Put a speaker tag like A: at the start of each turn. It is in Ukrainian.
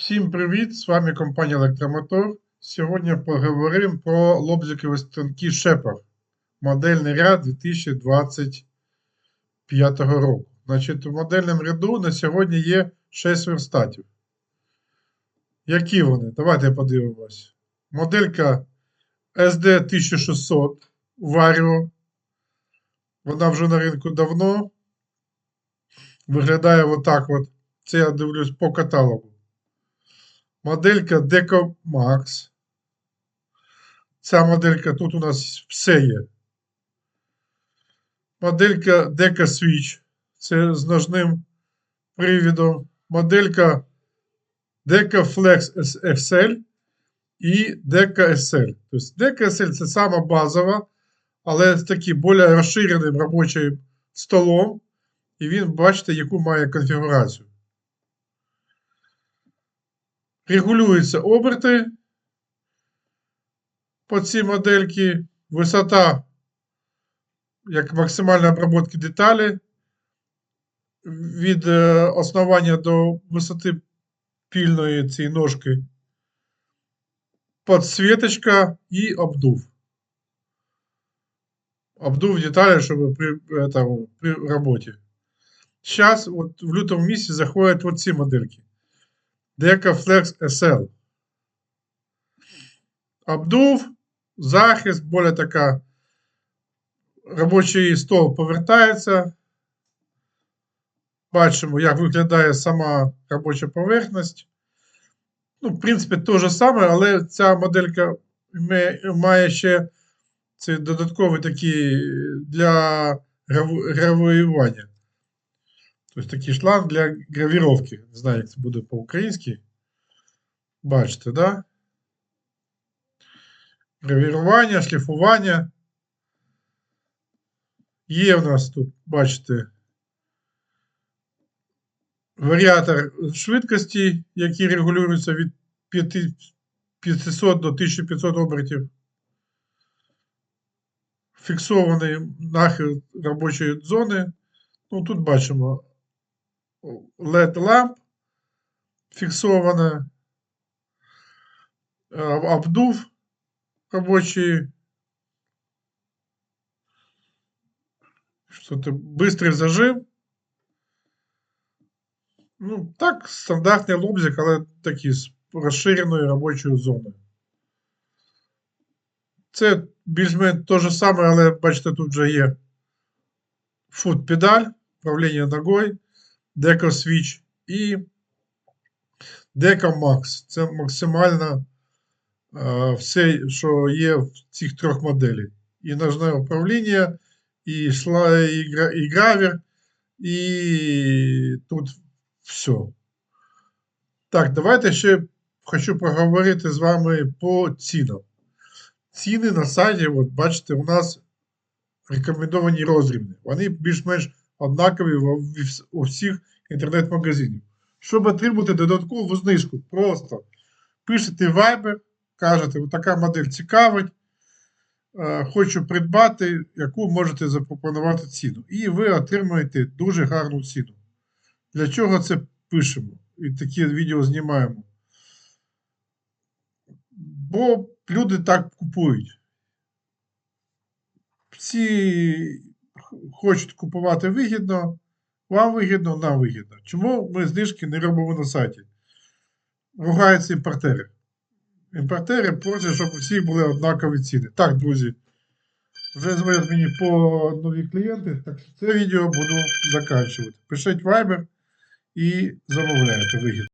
A: Всім привіт! З вами компанія Електромотор. Сьогодні поговоримо про лобзикові станки Шепар. Модельний ряд 2025 року. Значить, в модельному ряду на сьогодні є 6 верстатів. Які вони? Давайте подивимось. Моделька SD1600 Vario. Вона вже на ринку давно. Виглядає отак от. Це я дивлюсь по каталогу. Моделька Deco Max. Ця моделька тут у нас все є. Моделька Deca Switch. Це з ножним привідом. Моделька Deca Flex XL і Deca SL. Тобто Deca SL це сама базова, але з таким більш розширеним робочим столом. І він, бачите, яку має конфігурацію. Регулюються оберти по цій модельці, висота, як максимальна обробки деталі від е, основання до висоти пільної цієї ножки, подсвіточка і обдув. Обдув деталі, щоб при, это, при роботі. Зараз, от в лютому місяці заходять от ці модельки. Flex SL. Обдув, захист, более така. Робочий стол повертається. Бачимо, як виглядає сама робоча поверхність. Ну, в принципі, те ж саме, але ця моделька має ще цей додатковий такий для гравіювання. Тобто такий шланг для гравіровки. Не знаю, як це буде по-українськи. Бачите, да? Гравірування, шліфування. Є в нас тут, бачите, варіатор швидкості, який регулюється від 500 до 1500 обертів. Фіксований нахил робочої зони. Ну, тут бачимо LED ламп фіксована, обдув робочий. Что-то быстрый зажим. Ну, так, стандартний лобзик, але такий з розширеною робочою зоною. Це більш-менш те ж саме, але бачите, тут вже є фут педаль, управління ногою. Deco Switch і Deco Max. Це максимально е, все, що є в цих трьох моделях. І ножне управління, і, шла, і, гравер, і тут все. Так, давайте ще хочу поговорити з вами по цінам. Ціни на сайті, от бачите, у нас рекомендовані розрібні. Вони більш-менш однакові у всіх інтернет-магазинів. Щоб отримати додаткову знижку, просто пишете Viber, кажете, така модель цікавить, е, хочу придбати, яку можете запропонувати ціну. І ви отримуєте дуже гарну ціну. Для чого це пишемо? І такі відео знімаємо. Бо люди так купують. Всі хочуть купувати вигідно, вам вигідно, нам вигідно. Чому ми знижки не робимо на сайті? Ругаються імпортери. Імпортери просять, щоб у всіх були однакові ціни. Так, друзі, вже дзвонять мені по нові клієнти, так що це відео буду закінчувати. Пишіть Viber і замовляйте вигідно.